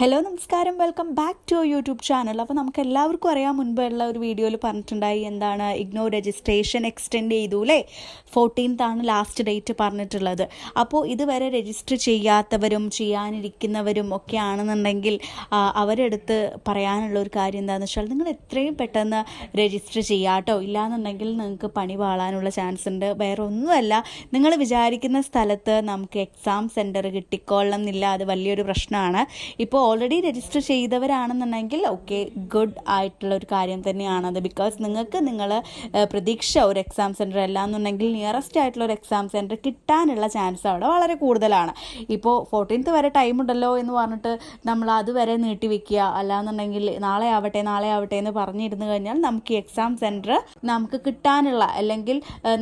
Hello നമസ്കാരം. Welcome back to YouTube channel അപ്പോൾ നമുക്ക് എല്ലാവർക്കും അറിയാം മുൻപുള്ള ഒരു വീഡിയോയിൽ പറഞ്ഞിട്ടുണ്ടായി എന്താണ് ഇഗ്നോ രജിസ്ട്രേഷൻ എക്സ്റ്റെൻഡ് ചെയ്തു അല്ലേ ആണ് ലാസ്റ്റ് ഡേറ്റ് പറഞ്ഞിട്ടുള്ളത്. അപ്പോൾ ഇതുവരെ രജിസ്റ്റർ ചെയ്യാത്തവരും ചെയ്യാനിരിക്കുന്നവരും ഒക്കെ ആണെന്നുണ്ടെങ്കിൽ അവരെടുത്ത് പറയാനുള്ള ഒരു കാര്യം എന്താണെന്ന് വെച്ചാൽ നിങ്ങൾ എത്രയും പെട്ടെന്ന് രജിസ്റ്റർ ചെയ്യാട്ടോ ഇല്ലാന്നുണ്ടെങ്കിൽ നിങ്ങൾക്ക് പണി പാളാനുള്ള ചാൻസ് ഉണ്ട്. വേറെ ഒന്നുമല്ല നിങ്ങൾ വിചാരിക്കുന്ന സ്ഥലത്ത് നമുക്ക് എക്സാം സെന്റർ കിട്ടിക്കൊള്ളണം എന്നില്ല. അത് വലിയൊരു പ്രശ്നമാണ്. ഇപ്പോൾ ഓൾറെഡി രജിസ്റ്റർ ചെയ്തവരാണെന്നുണ്ടെങ്കിൽ ഓക്കെ ഗുഡ് ആയിട്ടുള്ള ഒരു കാര്യം തന്നെയാണത്. ബിക്കോസ് നിങ്ങൾക്ക് നിങ്ങൾ പ്രതീക്ഷ ഒരു എക്സാം സെന്റർ അല്ല എന്നുണ്ടെങ്കിൽ നിയറസ്റ്റ് ആയിട്ടുള്ള ഒരു എക്സാം സെന്റർ കിട്ടാനുള്ള ചാൻസ് അവിടെ വളരെ കൂടുതലാണ്. ഇപ്പോൾ ഫോർട്ടീൻത്ത് വരെ ടൈം ഉണ്ടല്ലോ എന്ന് പറഞ്ഞിട്ട് നമ്മൾ അതുവരെ നീട്ടി വെക്കുക. അല്ലാന്നുണ്ടെങ്കിൽ നാളെ ആവട്ടെ നാളെ ആവട്ടെ എന്ന് പറഞ്ഞിരുന്നു കഴിഞ്ഞാൽ നമുക്ക് ഈ എക്സാം സെന്റർ നമുക്ക് കിട്ടാനുള്ള അല്ലെങ്കിൽ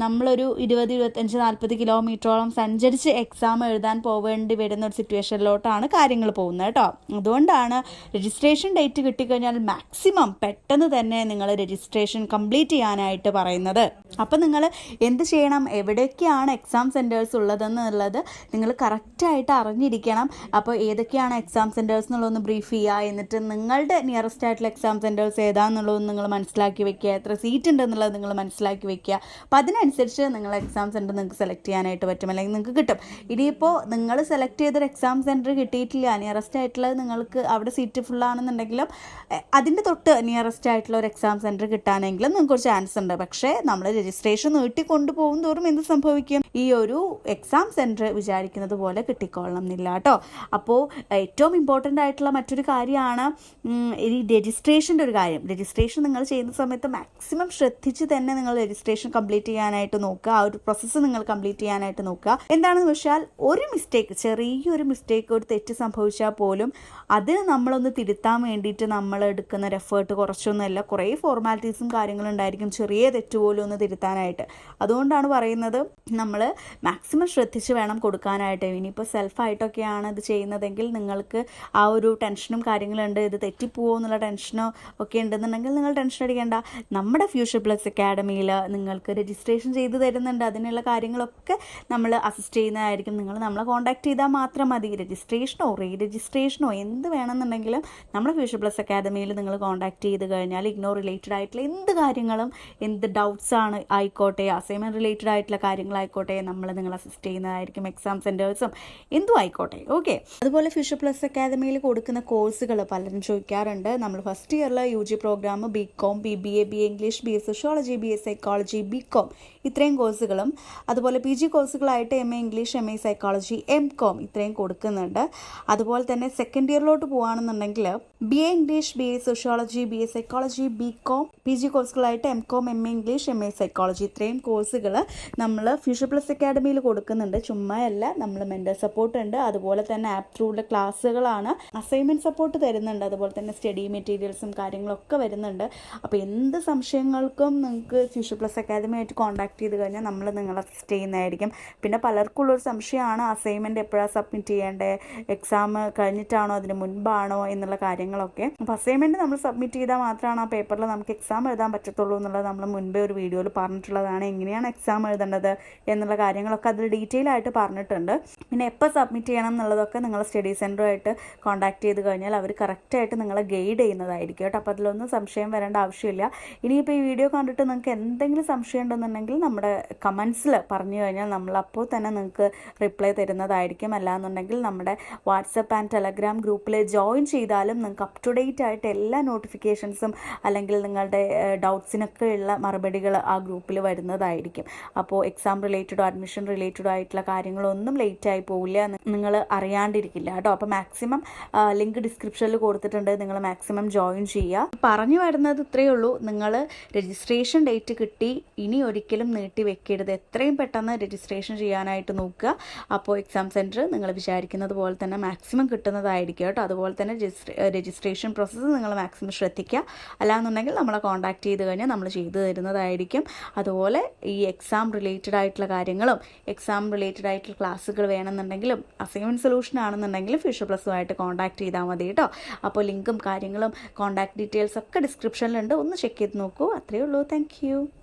നമ്മളൊരു ഇരുപത് ഇരുപത്തഞ്ച് നാൽപ്പത് കിലോമീറ്ററോളം സഞ്ചരിച്ച് എക്സാം എഴുതാൻ പോവേണ്ടി വരുന്ന ഒരു സിറ്റുവേഷനിലോട്ടാണ് കാര്യങ്ങൾ പോകുന്നത് കേട്ടോ. അതുകൊണ്ടാണ് രജിസ്ട്രേഷൻ ഡേറ്റ് കിട്ടിക്കഴിഞ്ഞാൽ മാക്സിമം പെട്ടെന്ന് തന്നെ നിങ്ങൾ രജിസ്ട്രേഷൻ കംപ്ലീറ്റ് ചെയ്യാനായിട്ട് പറയുന്നത്. അപ്പം നിങ്ങൾ എന്ത് ചെയ്യണം? എവിടെയൊക്കെയാണ് എക്സാം സെന്റേഴ്സ് ഉള്ളതെന്നുള്ളത് നിങ്ങൾ കറക്റ്റായിട്ട് അറിഞ്ഞിരിക്കണം. അപ്പോൾ ഏതൊക്കെയാണ് എക്സാം സെന്റേഴ്സ് എന്നുള്ളതൊന്ന് ബ്രീഫ് ചെയ്യുക എന്നിട്ട് നിങ്ങളുടെ നിയറസ്റ്റ് ആയിട്ടുള്ള എക്സാം സെന്റേഴ്സ് ഏതാണെന്നുള്ളത് നിങ്ങൾ മനസ്സിലാക്കി വെക്കുക. എത്ര സീറ്റ് ഉണ്ടെന്നുള്ളത് നിങ്ങൾ മനസ്സിലാക്കി വെക്കുക. അപ്പോൾ അതിനനുസരിച്ച് നിങ്ങൾ എക്സാം സെന്റർ നിങ്ങൾക്ക് സെലക്ട് ചെയ്യാനായിട്ട് പറ്റും. അല്ലെങ്കിൽ നിങ്ങൾക്ക് കിട്ടും. ഇനിയിപ്പോൾ നിങ്ങൾ സെലക്ട് ചെയ്തൊരു എക്സാം സെന്റർ കിട്ടിയിട്ടില്ല. നിയറസ്റ്റ് ആയിട്ടുള്ളത് നിങ്ങൾക്ക് അവിടെ സീറ്റ് ഫുള്ളാണെന്നുണ്ടെങ്കിലും അതിന്റെ തൊട്ട് നിയറസ്റ്റ് ആയിട്ടുള്ള ഒരു എക്സാം സെന്റർ കിട്ടാനെങ്കിലും നിങ്ങൾക്ക് ഒരു ചാൻസ് ഉണ്ട്. പക്ഷേ നമ്മൾ രജിസ്ട്രേഷൻ നീട്ടി കൊണ്ടുപോകും തോറും എന്ത് സംഭവിക്കും? ഈ ഒരു എക്സാം സെന്റർ വിചാരിക്കുന്നത് പോലെ കിട്ടിക്കൊള്ളണം എന്നില്ല കേട്ടോ അപ്പോൾ ഏറ്റവും ഇമ്പോർട്ടന്റ് ആയിട്ടുള്ള മറ്റൊരു കാര്യമാണ് ഈ രജിസ്ട്രേഷന്റെ ഒരു കാര്യം. രജിസ്ട്രേഷൻ നിങ്ങൾ ചെയ്യുന്ന സമയത്ത് മാക്സിമം ശ്രദ്ധിച്ച് തന്നെ നിങ്ങൾ രജിസ്ട്രേഷൻ കംപ്ലീറ്റ് ചെയ്യാനായിട്ട് നോക്കുക. ആ ഒരു പ്രോസസ്സ് നിങ്ങൾ കംപ്ലീറ്റ് ചെയ്യാനായിട്ട് നോക്കുക. എന്താണെന്ന് വെച്ചാൽ ഒരു മിസ്റ്റേക്ക് ചെറിയൊരു മിസ്റ്റേക്ക് ഒരു തെറ്റ് സംഭവിച്ചാൽ പോലും അത് നമ്മളൊന്ന് തിരുത്താൻ വേണ്ടിയിട്ട് നമ്മൾ എടുക്കുന്ന ഒരു എഫേർട്ട് കുറച്ചൊന്നുമല്ല. കുറേ ഫോർമാലിറ്റീസും കാര്യങ്ങളും ഉണ്ടായിരിക്കും. ചെറിയ തെറ്റ് പോലും ഒന്ന് തിരുത്താനായിട്ട് അതുകൊണ്ടാണ് പറയുന്നത് നമ്മൾ മാക്സിമം ശ്രദ്ധിച്ച് വേണം കൊടുക്കാനായിട്ട്. ഇനിയിപ്പോൾ സെൽഫായിട്ടൊക്കെയാണ് ഇത് ചെയ്യുന്നതെങ്കിൽ നിങ്ങൾക്ക് ആ ഒരു ടെൻഷനും കാര്യങ്ങളുണ്ട്. ഇത് തെറ്റിപ്പോവോ എന്നുള്ള ടെൻഷനോ ഒക്കെ ഉണ്ടെന്നുണ്ടെങ്കിൽ നിങ്ങൾ ടെൻഷൻ അടിക്കേണ്ട. നമ്മുടെ ഫ്യൂച്ചർ പ്ലസ് അക്കാഡമിയിൽ നിങ്ങൾക്ക് രജിസ്ട്രേഷൻ ചെയ്ത് തരുന്നുണ്ട്. അതിനുള്ള കാര്യങ്ങളൊക്കെ നമ്മൾ അസിസ്റ്റ് ചെയ്യുന്നതായിരിക്കും. നിങ്ങൾ നമ്മളെ കോൺടാക്ട് ചെയ്താൽ മാത്രം മതി. രജിസ്ട്രേഷനോ റീ രജിസ്ട്രേഷനോ എന്ത് വേണമെന്നുണ്ടെങ്കിലും നമ്മുടെ ഫ്യൂച്ചർ പ്ലസ് അക്കാദമിയിൽ നിങ്ങൾ കോൺടാക്ട് ചെയ്ത് കഴിഞ്ഞാൽ ഇഗ്നോർ റിലേറ്റഡ് ആയിട്ടുള്ള എന്ത് കാര്യങ്ങളും എന്ത് ഡൗട്ട്സ് ആണ് ആയിക്കോട്ടെ അസൈൻമെന്റ് റിലേറ്റഡ് ആയിട്ടുള്ള കാര്യങ്ങളായിക്കോട്ടെ നമ്മൾ നിങ്ങൾ അസിസ്റ്റ് ചെയ്യുന്നതായിരിക്കും എക്സാം സെന്റേഴ്സും എന്തും ആയിക്കോട്ടെ ഓക്കെ അതുപോലെ ഫ്യൂച്ചർ പ്ലസ് അക്കാദമിയിൽ കൊടുക്കുന്ന കോഴ്സുകൾ പലരും ചോദിക്കാറുണ്ട്. നമ്മൾ ഫസ്റ്റ് ഇയറിൽ U G program B com B B A B English B A sociology B A psychology B com ഇത്രയും കോഴ്സുകളും അതുപോലെ P G കോഴ്സുകളായിട്ട് M A English M A psychology M com ഇത്രയും കൊടുക്കുന്നുണ്ട്. അതുപോലെ തന്നെ സെക്കൻഡ് ഇയറിലോട്ട് പോകുകയാണെന്നുണ്ടെങ്കിൽ B A English B A sociology B A psychology B com P G കോഴ്സുകളായിട്ട് M com M A English M A psychology ഇത്രയും കോഴ്സുകൾ നമ്മൾ future plus അക്കാഡമിയിൽ കൊടുക്കുന്നുണ്ട്. ചുമ്മാ അല്ല നമ്മൾ മെന്റൽ സപ്പോർട്ട് ഉണ്ട്. അതുപോലെ തന്നെ ആപ്പ് ത്രൂള്ള ക്ലാസ്സുകളാണ് അസൈൻമെന്റ് സപ്പോർട്ട് തരുന്നുണ്ട്. അതുപോലെ തന്നെ സ്റ്റഡി മെറ്റീരിയൽസും കാര്യങ്ങളൊക്കെ വരുന്നുണ്ട്. അപ്പോൾ എന്ത് സംശയങ്ങൾക്കും നിങ്ങൾക്ക് ഫ്യൂച്ചർ പ്ലസ് അക്കാദമി ആയിട്ട് കോൺടാക്ട് ചെയ്ത് കഴിഞ്ഞാൽ നമ്മൾ നിങ്ങളെ അസിസ്റ്റ് ചെയ്യുന്നതായിരിക്കും. പിന്നെ പലർക്കും ഉള്ളൊരു സംശയമാണ് അസൈൻമെന്റ് എപ്പോഴാണ് സബ്മിറ്റ് ചെയ്യേണ്ടത് എക്സാം കഴിഞ്ഞിട്ടാണോ? അതിന് മുൻപാണോ? എന്നുള്ള കാര്യങ്ങളൊക്കെ. അപ്പോൾ അസൈൻമെന്റ് നമ്മൾ സബ്മിറ്റ് ചെയ്താൽ മാത്രമാണ് ആ പേപ്പറിൽ നമുക്ക് എക്സാം എഴുതാൻ പറ്റത്തുള്ളൂ എന്നുള്ളത് നമ്മൾ മുൻപേ ഒരു വീഡിയോയിൽ പറഞ്ഞിട്ടുള്ളതാണ്. എങ്ങനെയാണ് എക്സാം എഴുതേണ്ടത് എന്നുള്ള കാര്യങ്ങളൊക്കെ അതിൽ ഡീറ്റെയിൽ ആയിട്ട് പറഞ്ഞിട്ടുണ്ട്. പിന്നെ എപ്പോൾ സബ്മിറ്റ് ചെയ്യണം എന്നുള്ളതൊക്കെ നിങ്ങൾ സ്റ്റഡി സെന്ററുമായിട്ട് കോൺടാക്ട് ചെയ്ത് കഴിഞ്ഞാൽ അവർ കറക്റ്റായിട്ട് നിങ്ങളെ ഗൈഡ് ചെയ്യുന്നതായിരിക്കും കേട്ടോ. അപ്പോൾ അതിലൊന്നും സംശയം വരേണ്ട ആവശ്യമില്ല. ഇനിയിപ്പോൾ ഈ വീഡിയോ കണ്ടിട്ട് നിങ്ങൾക്ക് എന്തെങ്കിലും സംശയം ഉണ്ടെന്നുണ്ടെങ്കിൽ നമ്മുടെ കമൻസിൽ പറഞ്ഞു കഴിഞ്ഞാൽ നമ്മൾ അപ്പോൾ തന്നെ നിങ്ങൾക്ക് റിപ്ലൈ തരുന്നതായിരിക്കും. അല്ലാന്നുണ്ടെങ്കിൽ നമ്മുടെ വാട്സപ്പ് ആൻഡ് ടെലഗ്രാം ഗ്രൂപ്പിൽ ജോയിൻ ചെയ്താലും നിങ്ങൾക്ക് അപ് ടു ഡേറ്റ് ആയിട്ട് എല്ലാ നോട്ടിഫിക്കേഷൻസും അല്ലെങ്കിൽ നിങ്ങളുടെ ഡൗട്ട്സിനൊക്കെ ഉള്ള മറുപടികൾ ആ ഗ്രൂപ്പിൽ വരുന്നതായിരിക്കും. അപ്പോൾ എക്സാം റിലേറ്റഡോ അഡ്മിഷൻ റിലേറ്റഡോ ആയിട്ടുള്ള കാര്യങ്ങളൊന്നും ലേറ്റ് ആയി പോവില്ല നിങ്ങൾ അറിയാണ്ടിരിക്കില്ല കേട്ടോ. അപ്പോൾ മാക്സിമം ലിങ്ക് ഡിസ്ക്രിപ്ഷനിൽ കൊടുത്തിട്ടുണ്ട്. നിങ്ങൾ മാക്സിമം ജോയിൻ ചെയ്യുക. പറഞ്ഞു വരുന്നത് ഇത്രയേ ഉള്ളൂ. നിങ്ങൾ രജിസ്ട്രേഷൻ ഡേറ്റ് കിട്ടി. ഇനി ഒരിക്കലും നീട്ടി വെക്കരുത്. എത്രയും പെട്ടെന്ന് രജിസ്ട്രേഷൻ ചെയ്യാനായിട്ട് നോക്കുക. അപ്പോൾ എക്സാം സെന്റർ നിങ്ങൾ വിചാരിക്കുന്നത് പോലെ തന്നെ മാക്സിമം കിട്ടുന്നതായിരിക്കും കേട്ടോ. അതുപോലെ തന്നെ രജിസ്ട്രേഷൻ പ്രോസസ്സ് നിങ്ങൾ മാക്സിമം ശ്രദ്ധിക്കുക. അല്ലാന്നുണ്ടെങ്കിൽ നമ്മളെ കോൺടാക്ട് ചെയ്ത് കഴിഞ്ഞാൽ നമ്മൾ ചെയ്തു തരുന്നതായിരിക്കും. അതുപോലെ ഈ എക്സാം റിലേറ്റഡ് ആയിട്ടുള്ള കാര്യങ്ങളും എക്സാം റിലേറ്റഡ് ആയിട്ടുള്ള ക്ലാസ്സുകൾ വേണമെന്നുണ്ടെങ്കിലും അസൈൻമെന്റ് സൊല്യൂഷൻ ആണെന്നുണ്ടെങ്കിലും ഫ്യൂച്ചർ പ്ലസുമായിട്ട് കോൺടാക്ട് ചെയ്താൽ മതി കേട്ടോ അപ്പോൾ ലിങ്കും കാര്യങ്ങളും കോൺടാക്ട് ഡീറ്റെയിൽസ് ഒക്കെ ഡിസ്ക്രിപ്ഷനിലുണ്ട് ഒന്ന് ചെക്ക് ചെയ്ത് നോക്കൂ. അത്രയേ ഉള്ളൂ. താങ്ക്